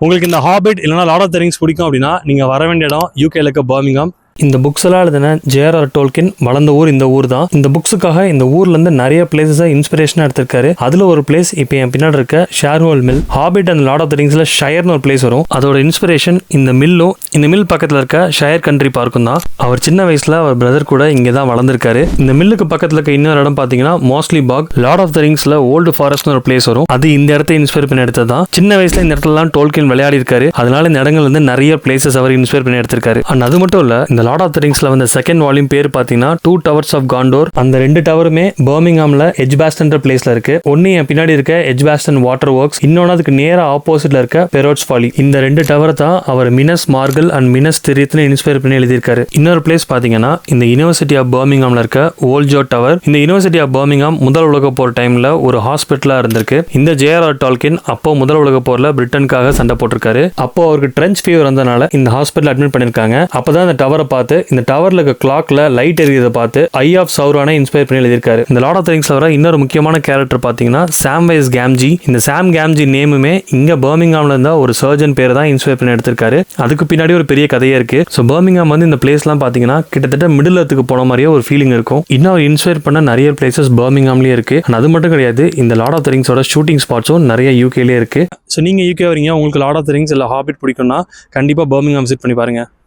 உங்களுக்கு இந்த ஹாபிட் இல்லைனா லார்ட் ஆஃப் திங்ஸ் பிடிக்கும் அப்படின்னா நீங்கள் வர வேண்டிய இடம் யூகேல இருக்க பர்மிங்காம் இந்த புக்ஸ் எல்லாம் எழுதின ஜேஆர்ஆர் டோல்கின் வளர்ந்த ஊர் இந்த ஊர் தான். இந்த புக்ஸுக்காக இந்த ஊர்ல இருந்து நிறைய பிளேசஸை இன்ஸ்பிரேஷனா எடுத்திருக்காரு. அதுல ஒரு பிளேஸ் இப்போ என் பின்னாடி இருக்க Sarehole mill Hobbit and lot of திங்ஸ்ல ஷயர்னு ஒரு பிளேஸ் வரும். அதோட இன்ஸ்பிரேஷன் இந்த மில்லும் இந்த மில் பக்கத்துல இருக்க ஷயர் கண்ட்ரி பார்க்கும் தான். அவர் சின்ன வயசுல அவர் பிரதர் கூட இங்கே தான் வளர்ந்துருக்காரு. இந்த மில்லுக்கு பக்கத்துல இருக்க இன்னொரு இடம் பாத்தீங்கன்னா மோஸ்ட்லி பாக் லார்ட் ஆஃப் த ரிங்ஸ்ல ஓல்டு ஃபாரஸ்ட்னு ஒரு பிளேஸ் வரும். அது இந்த இடத்த இன்ஸ்பயர் பண்ணி எடுத்தது தான். சின்ன வயசுல இந்த இடத்துலலாம் டோல்கின் விளையாடி இருக்காரு அதனால இந்த இடங்கள் வந்து நிறைய பிளேசஸ் அவர் இன்ஸ்பயர் பண்ணி எடுத்திருக்காரு. அண்ட் அது மட்டும் இல்ல இந்த லார்ட் ஆஃப் த வந்த செகண்ட் வால்யூம் பேர் பாத்தீங்கன்னா டூ டவர்ஸ் ஆஃப் காண்டோர் அந்த ரெண்டு டவருமே பர்மிங்ஹாம்ல எஜ்பாஸ்டன்ற பிளேஸ்ல இருக்கு. ஒன்னு என் பின்னாடி இருக்க எஜ்பாஸ்டன் வாட்டர் ஒர்க்ஸ் இன்னொன்னு அதுக்கு நேரா ஆப்போசிட்ல இருக்க பெரோட்ஸ் ஃபாலி இந்த ரெண்டு டவரை தான் அவர் மினஸ் மார்கல் அண்ட் மினஸ் திரியத்துல இன்ஸ்பயர் பண்ணி எழுதியிருக்காரு. இன்னொரு பிளேஸ் பாத்தீங்கன்னா இந்த யூனிவர்சிட்டி ஆஃப் பர்மிங்ஹாம்ல இருக்க ஓல்ஜோ டவர் இந்த யூனிவர்சிட்டி ஆஃப் பர்மிங்ஹாம் முதல் உலக போர் டைம்ல ஒரு ஹாஸ்பிட்டலா இருந்திருக்கு. இந்த ஜேஆர்ஆர் டால்கின் அப்போ முதல் உலக போர்ல பிரிட்டனுக்காக சண்டை போட்டிருக்காரு. அப்போ அவருக்கு ட்ரெஞ்ச் ஃபீவர் வந்தனால இந்த ஹாஸ்பிட்டல் அட்மிட் பண்ணிருக்காங்க அப்பதான் இந்த டவரை பார்த்து இந்த டவர்ல இருக்க கிளாக்ல லைட் எரியதை பார்த்து ஐ ஆஃப் சௌரானை இன்ஸ்பயர் பண்ணி எழுதியிருக்காரு. இந்த லாட் ஆஃப் திங்ஸ்ல வர இன்னொரு முக்கியமான கேரக்டர் பாத்தீங்கன்னா சாம் வைஸ் கேம்ஜி இந்த சாம் கேம்ஜி நேமுமே இங்க பர்மிங்ஹாம்ல இருந்தா ஒரு சர்ஜன் பேர் தான் இன்ஸ்பயர் பண்ணி எடுத்திருக்காரு. அதுக்கு பின்னாடி ஒரு பெரிய கதையே இருக்கு. ஸோ பர்மிங்ஹாம் வந்து இந்த பிளேஸ்லாம் பாத்தீங்கன்னா கிட்டத்தட்ட மிடில் எர்த்துக்கு போன மாதிரியே ஒரு ஃபீலிங் இருக்கும். இன்னும் அவர் இன்ஸ்பயர் பண்ண நிறைய பிளேசஸ் பர்மிங்ஹாம்லயே இருக்கு. And அது மட்டும் கிடையாது இந்த லாட் ஆஃப் திங்ஸோட ஷூட்டிங் ஸ்பாட்ஸும் நிறைய யூகேலேயே இருக்கு. ஸோ நீங்க யூகே வரீங்க உங்களுக்கு லாட் ஆஃப் திங்ஸ் இல்லை ஹாபிட் பிடிக்கும்னா கண்டிப்பா பர்மிங்ஹாம் விசிட் பண்ணி பாருங்க.